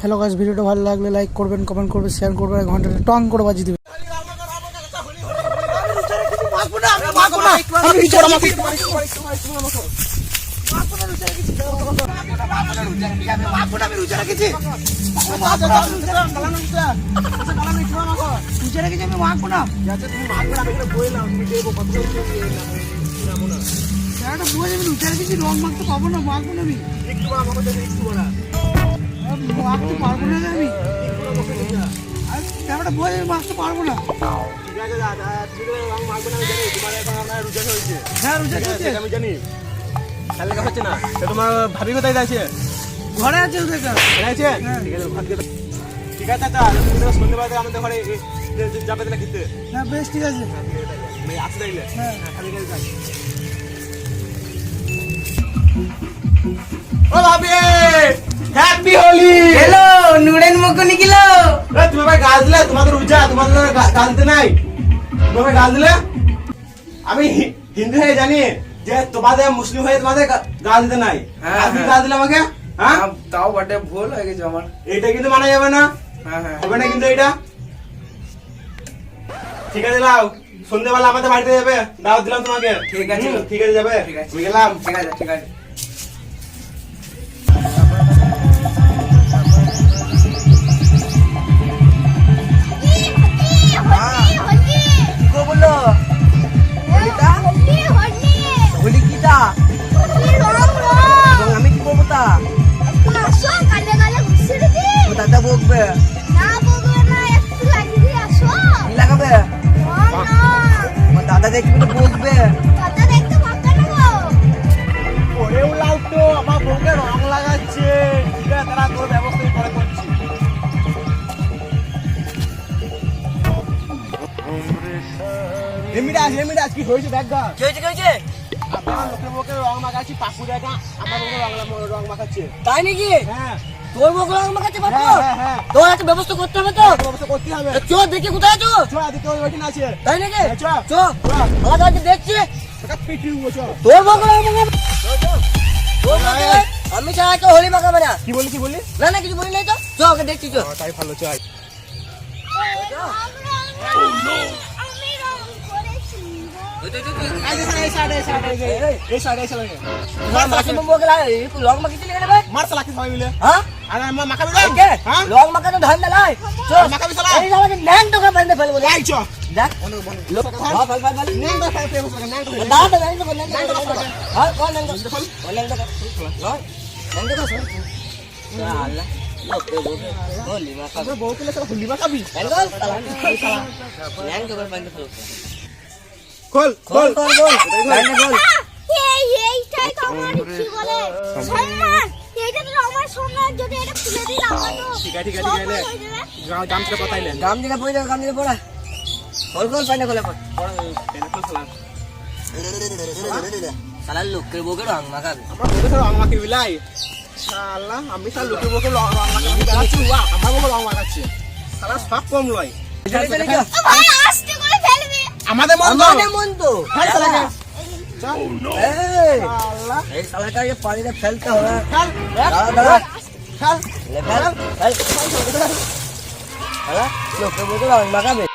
Hello গাছ ভিডিওটা ভালো লাগলে লাইক করবেন কমেন্ট করবেন শেয়ার করবেন ঘন্টাটা টং করে বাজিয়ে দেবেন। রং মাখতে পাবো না মাখবো না আমি মাখতে আর ক্যামেরাটা বলে আমি মাখতে পারব না। হ্যাঁ রুজা খেয়েছে আমি জানি তাহলে লেখা না তোমার ভাবি কোথায় যাচ্ছে ঘরে আছে রুজা আছে। হ্যাঁ। ঠিক আছে ঠিক আছে। চাচা তুমি আমাদের ঘরে যাবে তাহলে খেতে হ্যাঁ বেশ, ঠিক আছে। আসতে চাইলে হ্যাঁ খালি যাই ও ভাবি! তুমি ভাই দিলে তোমাদের উজা তোমাদের গা- দিতে নাই। তুমি ভাই দিলে? আমি হিন্দু হয়ে জানি যে তোমাদের মুসলিম হয়ে তোমাদের গা- গাছ দিতে নাই। হ্যাঁ, আপনি হ্যাঁ। দিলে আমাকে? হ্যাঁ? তাও বটে ভুল হয়ে গেছে আমার। এটা কিন্তু মানা যাবে না। হ্যাঁ হ্যাঁ। হবে না কিন্তু এটা। ঠিক আছে লাও সন্ধ্যেবেলা আমাদের বাড়িতে যাবে। দাওয়াত দিলাম তোমাকে। ঠিক আছে। ঠিক আছে যাবে। ঠিক আছে। গেলাম। ঠিক আছে ঠিক আছে। দাদা দেখবি তো বকবে ওরেও আমার বউকে রং লাগাচ্ছে। ঠিক আছে তারা তোর ব্যবস্থা পরে করছি এমিরাজ এমিরাজ কি হয়েছে দেখ গা। কি হয়েছে কি হয়েছে? আপনার লোকের মুখে রং মাখাচ্ছি পাপু দেখা আমার মুখে রং রং মাখাচ্ছে। তাই নাকি? হ্যাঁ। তোর বকলা আমার কাছে পাবো হ্যাঁ, হ্যাঁ, হ্যাঁ। তোর একটা ব্যবস্থা করতে হবে তো? ব্যবস্থা করতে হবে। চো দেখি কোথায় আছো? চ আদিকে ওই ওইখানে আছে তাই নাকি? চ। দেখছি। পিটি উঠবো চ তোর বকলা আমাকে তোর বকলা আমি ছাড়া হোলি মাখাবে না। কি বলি কি বলি না না কিছু বলি নাই তো। চো ওকে দেখছি চো তাই ভালো চাই তো চো এই খোল খোল খোল খোল খোল এই এইটাই তো আমার কি বলে? সম্মান। এইটা তো আমার সম্মান। যদি এটা খুলে দিই আমার তো। ঠিক আছে, ঠিক আছে, ঠিক আছে। সম্মান যাবে। গামছা কথাইলে গাম দিকে পড়ে যাবে গাম দিকে পড়া। খোল খোল পাইনে খোলে পড়। সালা লোকের বউকে রং মাখাবে। আমার বউকে রং মাখি বিলাই। শালা আমি সালা লোকের বউকে রং মাখি বেড়াচ্ছি ওয়া আমার বউকে রং মাখাচ্ছে। সব কম লয়। আস্তে আমাদের মন তো আমাদের মন তো ফেল সালাকে এই শালা এই শালাটা ये पानी में फैलता हुआ ফেল दादा दादा ফেল ले फैल फैल साला लोग के बोल रहा है मगा बे